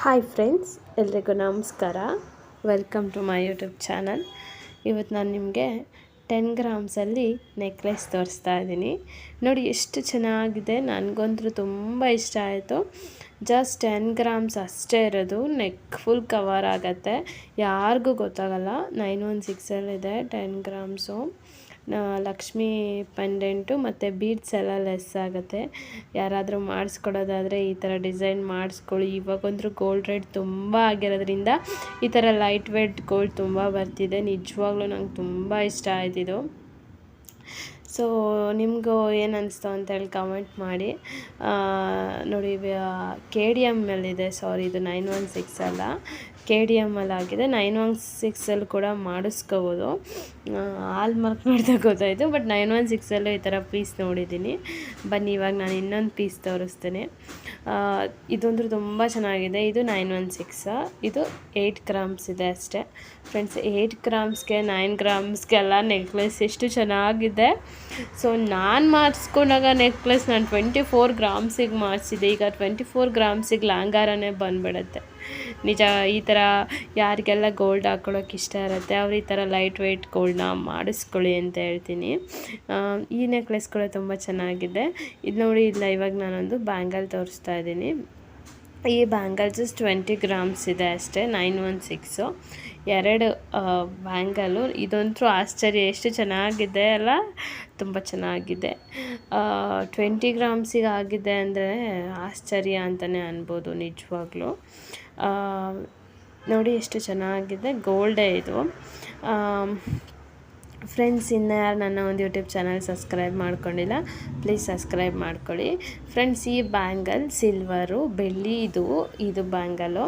Hi friends, ಎಲ್ರಿಗೂ ನಮಸ್ಕಾರ. Welcome to my YouTube channel ಇವತ್ತು ನಾನು ನಿಮಗೆ ಟೆನ್ ಗ್ರಾಮ್ಸಲ್ಲಿ ನೆಕ್ಲೆಸ್ ತೋರಿಸ್ತಾ ಇದ್ದೀನಿ. ನೋಡಿ, ಎಷ್ಟು ಚೆನ್ನಾಗಿದೆ. ನನಗಂತೂ ತುಂಬ ಇಷ್ಟ ಆಯಿತು. ಜಸ್ಟ್ ಟೆನ್ ಗ್ರಾಮ್ಸ್ ಅಷ್ಟೇ ಇರೋದು. ನೆಕ್ ಫುಲ್ ಕವರ್ ಆಗುತ್ತೆ. ಯಾರಿಗೂ ಗೊತ್ತಾಗಲ್ಲ. ನೈನ್ ಒನ್ ಸಿಕ್ಸಲ್ಲಿದೆ ಟೆನ್ ಗ್ರಾಮ್ಸು ಲಕ್ಷ್ಮಿ ಪೆಂಡೆಂಟು ಮತ್ತು ಬೀಡ್ಸ್ ಎಲ್ಲ ಲೆಸ್ ಆಗುತ್ತೆ. ಯಾರಾದರೂ ಮಾಡಿಸ್ಕೊಡೋದಾದರೆ ಈ ಥರ ಡಿಸೈನ್ ಮಾಡಿಸ್ಕೊಳ್ಳಿ. ಇವಾಗಂದ್ರೂ ಗೋಲ್ಡ್ ರೇಟ್ ತುಂಬ ಆಗಿರೋದ್ರಿಂದ ಈ ಥರ ಲೈಟ್ ವೇಟ್ ಗೋಲ್ಡ್ ತುಂಬ ಬರ್ತಿದೆ. ನಿಜವಾಗ್ಲೂ ನಂಗೆ ತುಂಬ ಇಷ್ಟ ಆಯ್ತಿದು ಸೊ, ನಿಮಗೂ ಏನು ಅನಿಸ್ತು ಅಂತೇಳಿ ಕಮೆಂಟ್ ಮಾಡಿ. ನೋಡಿ ಕೆ ಡಿ ಎಮ್ಮಲ್ಲಿದೆ ಸಾರಿ ಇದು ನೈನ್ ಒನ್ ಸಿಕ್ಸ್ ಅಲ್ಲ. ಕೆ ಡಿ ಎಮ್ಮಲ್ಲಿ ಆಗಿದೆ. ನೈನ್ ಒನ್ ಸಿಕ್ಸಲ್ಲಿ ಕೂಡ ಮಾಡಿಸ್ಕೋಬೋದು. ಆಲ್ ಮಾರ್ಕ್ ಮಾಡಿದಾಗ ಗೊತ್ತಾಯಿತು ಬಟ್ ನೈನ್ ಒನ್ ಸಿಕ್ಸಲ್ಲೂ ಈ ಥರ ಪೀಸ್ ನೋಡಿದ್ದೀನಿ. ಬನ್ನಿ, ಇವಾಗ ನಾನು ಇನ್ನೊಂದು ಪೀಸ್ ತೋರಿಸ್ತೇನೆ. ಇದೊಂದು ತುಂಬ ಚೆನ್ನಾಗಿದೆ. ಇದು ನೈನ್ ಒನ್ ಸಿಕ್ಸ್ ಇದು ಏಯ್ಟ್ ಗ್ರಾಮ್ಸ್ ಇದೆ ಅಷ್ಟೇ. ಫ್ರೆಂಡ್ಸ್ ಏಯ್ಟ್ ಗ್ರಾಮ್ಸ್ಗೆ ನೈನ್ ಗ್ರಾಮ್ಸ್ಗೆಲ್ಲ ನೆಕ್ಲೆಸ್ ಎಷ್ಟು ಚೆನ್ನಾಗಿದೆ. ಸೊ ನಾನು ಮಾಡಿಸ್ಕೊಂಡಾಗ ನೆಕ್ಲೆಸ್ ನಾನು ಟ್ವೆಂಟಿ ಫೋರ್ ಗ್ರಾಮ್ಸಿಗೆ ಮಾಡಿಸಿದೆ ಈಗ ಟ್ವೆಂಟಿ ಫೋರ್ ಗ್ರಾಮ್ಸಿಗೆ ಲಾಂಗಾರನೇ ಬಂದುಬಿಡುತ್ತೆ. ನಿಜ, ಈ ಥರ ಯಾರಿಗೆಲ್ಲ ಗೋಲ್ಡ್ ಹಾಕ್ಕೊಳ್ಳೋಕೆ ಇಷ್ಟ ಇರುತ್ತೆ, ಅವ್ರು ಈ ಥರ ಲೈಟ್ ವೆಯ್ಟ್ ಗೋಲ್ಡ್ನ ಮಾಡಿಸ್ಕೊಳ್ಳಿ ಅಂತ ಹೇಳ್ತೀನಿ. ಈ ನೆಕ್ಲೆಸ್ಗಳು ತುಂಬ ಚೆನ್ನಾಗಿದೆ. ಇದು ನೋಡಿ, ಇಲ್ಲ, ಇವಾಗ ನಾನೊಂದು ಬ್ಯಾಂಗಲ್ ತೋರಿಸ್ತಾ ಇದ್ದೀನಿ. ಈ ಬ್ಯಾಂಗಲ್ಸ್ ಟ್ವೆಂಟಿ ಗ್ರಾಮ್ಸ್ ಇದೆ ಅಷ್ಟೇ, ನೈನ್ ಒನ್ ಸಿಕ್ಸು. ಎರಡು ಬ್ಯಾಂಗಲು. ಇದಂತೂ ಆಶ್ಚರ್ಯ, ಎಷ್ಟು ಚೆನ್ನಾಗಿದೆ ಅಲ್ಲ? ತುಂಬ ಚೆನ್ನಾಗಿದೆ. ಟ್ವೆಂಟಿ ಗ್ರಾಮ್ಸಿಗೆ ಆಗಿದೆ ಅಂದರೆ ಆಶ್ಚರ್ಯ ಅಂತಲೇ ಅನ್ಬೋದು ನಿಜವಾಗ್ಲೂ. ನೋಡಿ ಎಷ್ಟು ಚೆನ್ನಾಗಿದೆ. ಗೋಲ್ಡೇ ಇದು. ಫ್ರೆಂಡ್ಸ್ ಇನ್ನು ಯಾರು ನನ್ನ ಒಂದು ಯೂಟ್ಯೂಬ್ ಚಾನಲ್ ಸಬ್ಸ್ಕ್ರೈಬ್ ಮಾಡ್ಕೊಂಡಿಲ್ಲ ಪ್ಲೀಸ್ ಸಬ್ಸ್ಕ್ರೈಬ್ ಮಾಡ್ಕೊಳ್ಳಿ. ಫ್ರೆಂಡ್ಸ್ ಈ ಬ್ಯಾಂಗಲ್ ಸಿಲ್ವರು ಬೆಳ್ಳಿ ಇದು ಇದು ಬ್ಯಾಂಗಲು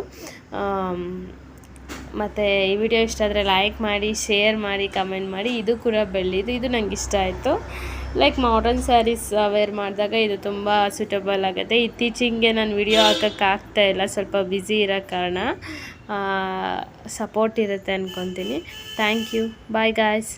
ಮತ್ತು ಈ ವಿಡಿಯೋ ಇಷ್ಟ ಆದರೆ ಲೈಕ್ ಮಾಡಿ ಶೇರ್ ಮಾಡಿ ಕಮೆಂಟ್ ಮಾಡಿ. ಇದು ಕೂಡ ಬೆಳ್ಳಿದು ಇದು ನಂಗೆ ಇಷ್ಟ ಆಯಿತು. ಲೈಕ್ ಮಾಡರ್ನ್ ಸ್ಯಾರೀಸ್ ವೇರ್ ಮಾಡಿದಾಗ ಇದು ತುಂಬ ಸೂಟಬಲ್ ಆಗುತ್ತೆ. ಇತ್ತೀಚಿಗೆ ನಾನು ವಿಡಿಯೋ ಹಾಕೋಕ್ಕಾಗ್ತಾ ಇಲ್ಲ, ಸ್ವಲ್ಪ ಬ್ಯುಸಿ ಇರೋ ಕಾರಣ. ಸಪೋರ್ಟ್ ಇರುತ್ತೆ ಅಂದ್ಕೊತೀನಿ ಥ್ಯಾಂಕ್ ಯು ಬಾಯ್ ಗಾಯ್ಸ್